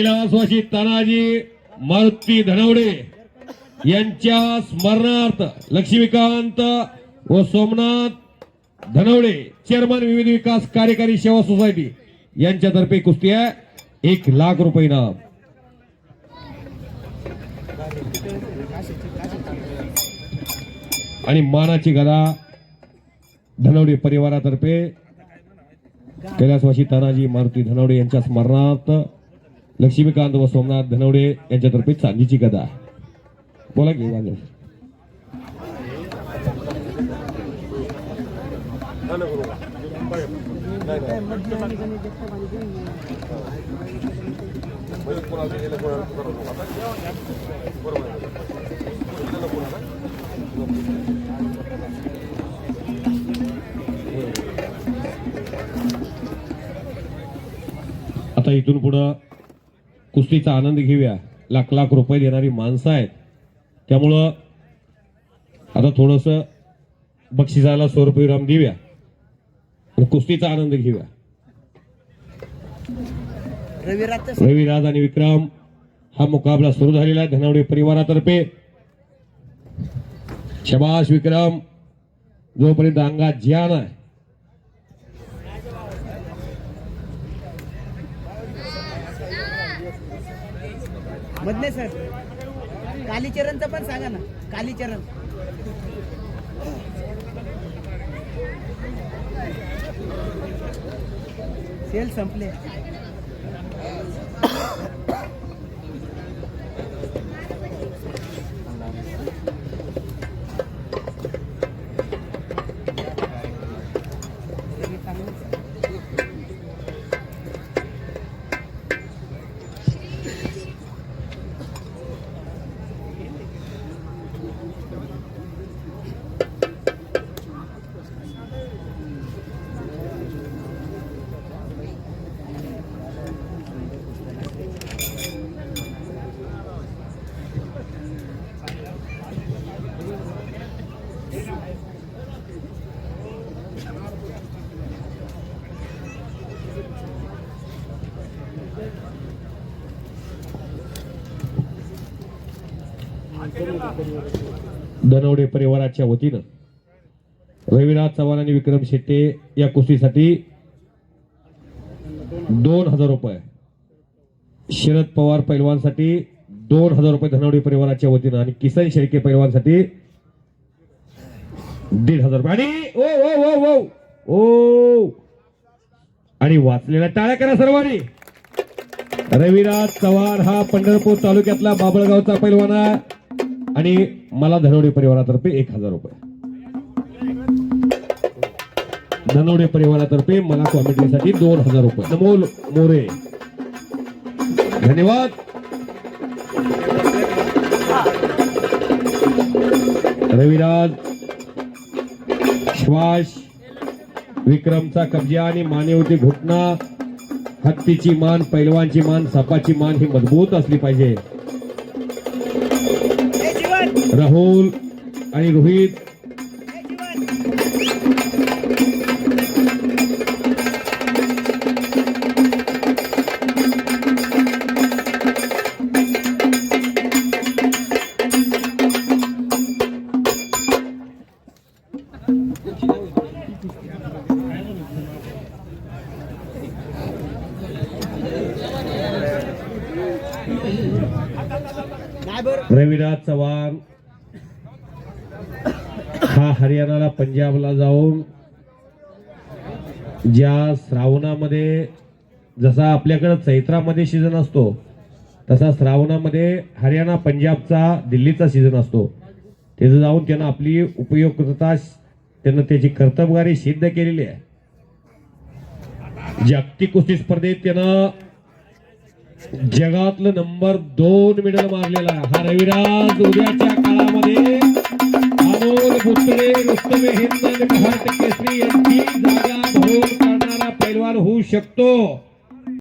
कैलासवासी तानाजी मारुती धनवडे यांच्या स्मरणार्थ लक्ष्मीकांत व सोमनाथ धनवडे चेअरमन विविध विकास कार्यकारी सेवा सोसायटी यांच्यातर्फे कुस्ती आहे. एक लाख रुपये इनाम. आणि मानाची गदा धनवडे परिवारातर्फे कैलासवासी तानाजी मारुती धनवडे यांच्या स्मरणार्थ लक्ष्मीकांत व सोमनाथ धनवडे यांच्यातर्फे चांदीची गदा बोला की वाजव. आता इथून पुढं कुस्तीचा आनंद घेऊया. लाख लाख रुपये देणारी माणसं आहेत. त्यामुळं आता थोडस बक्षिसाला स्वरूप रुपये विराम देऊया. आणि कुस्तीचा आनंद घेऊया. रविराज आणि विक्रम हा मुकाबला सुरू झालेला आहे धनावडे परिवारातर्फे. शबाश विक्रम जोपर्यंत अंगात ज्ञान आहे मधले सर कालीचरणचं पण सांगा ना. कालीचरण. सेल संपले. धनवडे परिवाराच्या वतीनं रविराज चव्हाण आणि विक्रम शेट्टे या कुस्तीसाठी दोन हजार रुपये. शरद पवार पैलवानसाठी दोन हजार रुपये धनवडे परिवाराच्या वतीनं आणि किसन शेळके पैलवानसाठी दीड हजार रुपये. आणि ओ ओ ओ ओ ओ. आणि वाचलेल्या टाळ्या करा सर्वांनी. रविराज चव्हाण हा पंढरपूर तालुक्यातला बाबळगावचा पैलवान आहे. आणि मला धनवडे परिवारातर्फे एक हजार रुपये. धनवडे परिवारातर्फे मला कॉमेडीसाठी दोन हजार रुपये. नमोल मोरे. धन्यवाद. रविराज श्वास विक्रमचा कब्जा आणि मानेवरती घुटना हत्तीची मान पैलवानची मान सापाची मान ही मजबूत असली पाहिजे. राहुल आणि रोहित रविराज चव्हाण हा हरियाणाला पंजाबला जाऊन ज्या श्रावणामध्ये जसा आपल्याकडं चैत्रामध्ये सीझन असतो तसा श्रावणामध्ये हरियाणा पंजाबचा दिल्लीचा सीझन असतो. तिथं जाऊन त्यानं आपली उपयुक्तता त्यानं त्याची कर्तबगारी सिद्ध केलेली आहे. जागतिक कुस्ती स्पर्धेत त्यानं जगातलं नंबर दोन मेडल मारलेला आहे. हा रविराज उद्याच्या काळामध्ये अमोल बुत्रे रुस्तम हिंद आणि महाराष्ट्र केसरी यांची जागा भरून करणारा पैलवान होऊ शकतो